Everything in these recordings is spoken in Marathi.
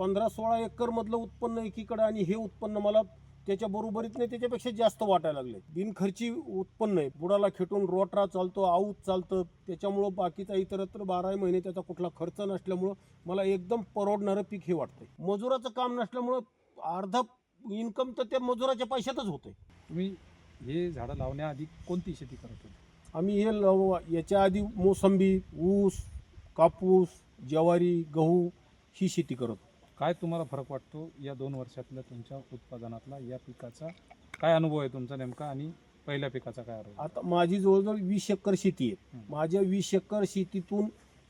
पंधरा सोळा एकर मधलं उत्पन्न एकीकडे आणि हे उत्पन्न मला त्याच्या बरोबरीत नाही त्याच्यापेक्षा जास्त वाटायला लागले बिनखर्ची उत्पन्न आहे. बुडाला खेटून रोटरा चालतो आऊत चालतं. त्याच्यामुळं बाकीचा इतरत्र बारा महिने त्याचा कुठला खर्च नसल्यामुळं मला एकदम परवडणारं पीक हे वाटतंय. मजुराचं काम नसल्यामुळं अर्धा इन्कम तर त्या मजुराच्या पैशातच होतंय. तुम्ही हे झाडं लावण्याआधी कोणती शेती करत होते? आम्ही हे लव याच्या आधी मोसंबी ऊस कापूस ज्वारी गहू ही शेती करत होतो. काय तुम्हाला फरक वाटतो या दोन वर्षातल्या तुमच्या उत्पादनातला या पिकाचा? काय अनुभव आहे तुमचा नेमका आणि पहिल्या पिकाचा काय अनुभव? आता माझी जवळजवळ वीस एकर शेती आहे. माझ्या वीस एकर शेतीतून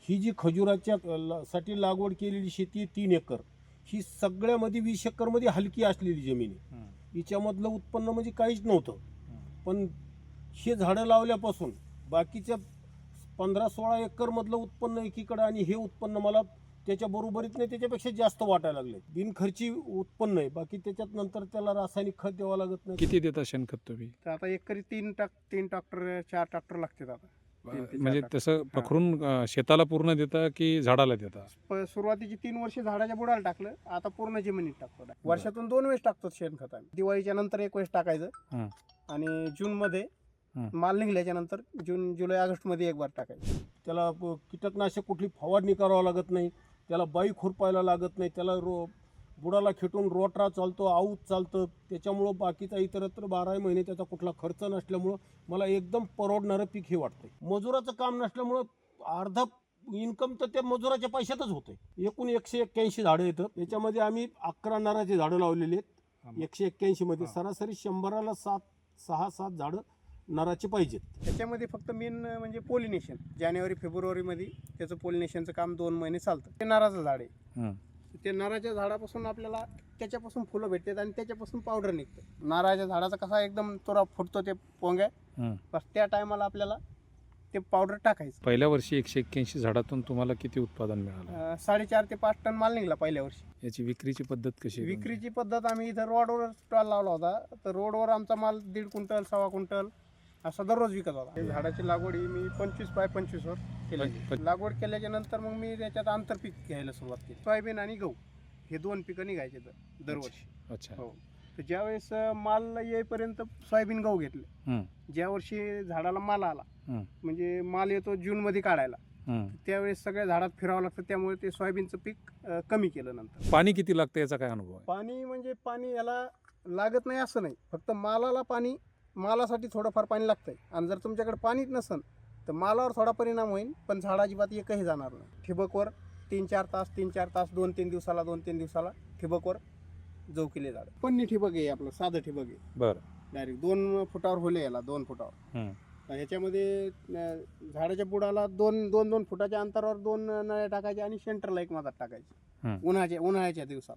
ही जी खजुराच्या ल- साठी लागवड केलेली शेती आहे तीन एकर. ही सगळ्यामध्ये वीस एकरमध्ये हलकी असलेली जमीन आहे. हं, हिच्यामधलं उत्पन्न म्हणजे काहीच नव्हतं. हं. पण हे झाडं लावल्यापासून बाकीच्या पंधरा सोळा एकर मधलं उत्पन्न एकीकडे आणि हे उत्पन्न मला त्याच्या बरोबरीत नाही त्याच्यापेक्षा जास्त वाटायला लागले. बिनखर्ची उत्पन्न आहे. बाकी त्याच्यात नंतर त्याला रासायनिक खत द्यावं लागत नाही. किती देता शेणखत तुम्ही? तर आता एकरी तीन टाक तीन ट्रॅक्टर चार ट्रॅक्टर लागतात आता. तीन ते चार म्हणजे. तसं पखरून अं, शेताला पूर्ण देता की झाडाला देता? प- सुरुवातीची तीन वर्ष झाडाच्या बुडाला टाकलं आता पूर्ण जमिनीत टाकतो. वर्षातून दोन वेळेस टाकतो शेणखत आम्ही. दिवाळीच्या नंतर एक वेळेस टाकायचं. आणि जून मध्ये हं. माल निघल्याच्या नंतर जून जुलै ऑगस्टमध्ये एक बार टाकायचं. त्याला प- कीटकनाशक कुठली फवारणी करावं लागत नाही. त्याला बाई खुरपायला लागत नाही त्याला रो बुडाला खेटून रोटरा चालतो आऊत चालतं. त्याच्यामुळं बाकीचा इतरत्र बारा महिने त्याचा कुठला खर्च नसल्यामुळं मला एकदम परवडणारं पीक हे वाटतंय. मजुराचं काम नसल्यामुळं अर्धा इन्कम तर त्या मजुराच्या पैशातच होतंय. एकूण एकशे एक्क्याऐंशी झाडं येतं. त्याच्यामध्ये आम्ही अकरा नाराची झाडं लावलेली आहेत. एकशे एक्क्याऐंशी मध्ये. हा. सरासरी शंभराला सात सहा सात झाडं नाराची पाहिजेत. त्याच्यामध्ये फक्त मेन म्हणजे पोलिनेशन जानेवारी फेब्रुवारीमध्ये त्याचं पोलिनेशनचं काम दोन महिने चालतं. ते नाराचं झाड आहे. हं. ते नारळाच्या झाडापासून आपल्याला त्याच्यापासून फुलं भेटतात आणि त्याच्यापासून पावडर निघतं. नारळाच्या झाडाचा कसा एकदम तोरा फुटतो ते पोंग्या हं. बस त्या टायमाला आपल्याला ते पावडर टाकायचं. पहिल्या वर्षी एकशे एक्क्याऐंशी झाडातून तुम्हाला किती उत्पादन मिळालं? अं, साडेचार ते पाच टन माल निघला पहिल्या वर्षी. याची विक्रीची पद्धत कशी आहे? विक्रीची पद्धत आम्ही इथं रोडवर स्टॉल लावला होता. तर रोडवर आमचा माल दीड क्विंटल सव्वा क्विंटल असा दररोज विकत होता. हे झाडाची लागवड ही मी पंचवीस बाय पंचवीसवर केली लागवड केल्याच्यानंतर मग मी त्याच्यात आंतरपीक घ्यायला सुरुवात केली. सोयाबीन आणि गहू हे दोन पिकं निघायचे दर- दरवर्षी. अच्छा. हो. तर ज्यावेळेस माल येईपर्यंत सोयाबीन गहू घेतले. ज्या वर्षी झाडाला माल आला म्हणजे माल येतो जूनमध्ये काढायला. हं. त्यावेळेस सगळ्या झाडात फिरावं लागतं. त्यामुळे ते सोयाबीनचं पीक कमी केलं नंतर. पाणी किती लागतं याचा काय अनुभव पाणी म्हणजे पाणी याला लागत नाही असं नाही. फक्त मालाला पाणी मालासाठी थोडंफार पाणी लागतंय. आणि जर तुमच्याकडे पाणीच नसन तर मालावर थोडा परिणाम होईल पण झाड अजिबात एकही जाणार नाही. ठिबकवर तीन चार तास तीन चार तास दोन तीन दिवसाला दोन तीन दिवसाला ठिबकवर जव केले झाड. पन्नी ठिबक आहे आपलं साधं ठिबक आहे. बरं. डायरेक्ट दोन फुटावर होले याला दोन फुटावर. तर ह्याच्यामध्ये अं, झाडाच्या बुडाला दोन दोन दोन फुटाच्या अंतरावर दोन नळ्या टाकायच्या आणि सेंटरला एक मधात टाकायची. उन्हाळ्या उन्हाळ्याच्या दिवसात.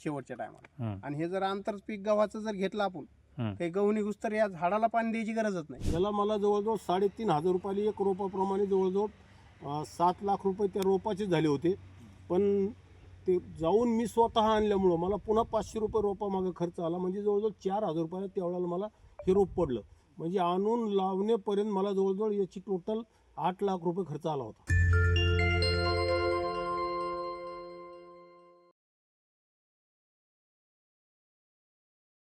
शेवटच्या टायमाला आणि हे जर आंतर पीक गव्हाचं जर घेतलं आपण. काही गहू निघूस तर या झाडाला पाणी द्यायची गरजच नाही. याला मला जवळजवळ साडेतीन हजार रुपयाला एक रोपाप्रमाणे जवळजवळ सात लाख रुपये त्या रोपाचे झाले होते. पण ते जाऊन मी स्वतः आणल्यामुळं मला पुन्हा पाचशे रुपये रोपा मागं खर्च आला. म्हणजे जवळजवळ चार हजार रुपये त्यावेळेला मला हे रोप पडलं. म्हणजे आणून लावण्यापर्यंत मला जवळजवळ याची टोटल आठ लाख रुपये खर्च आला होता.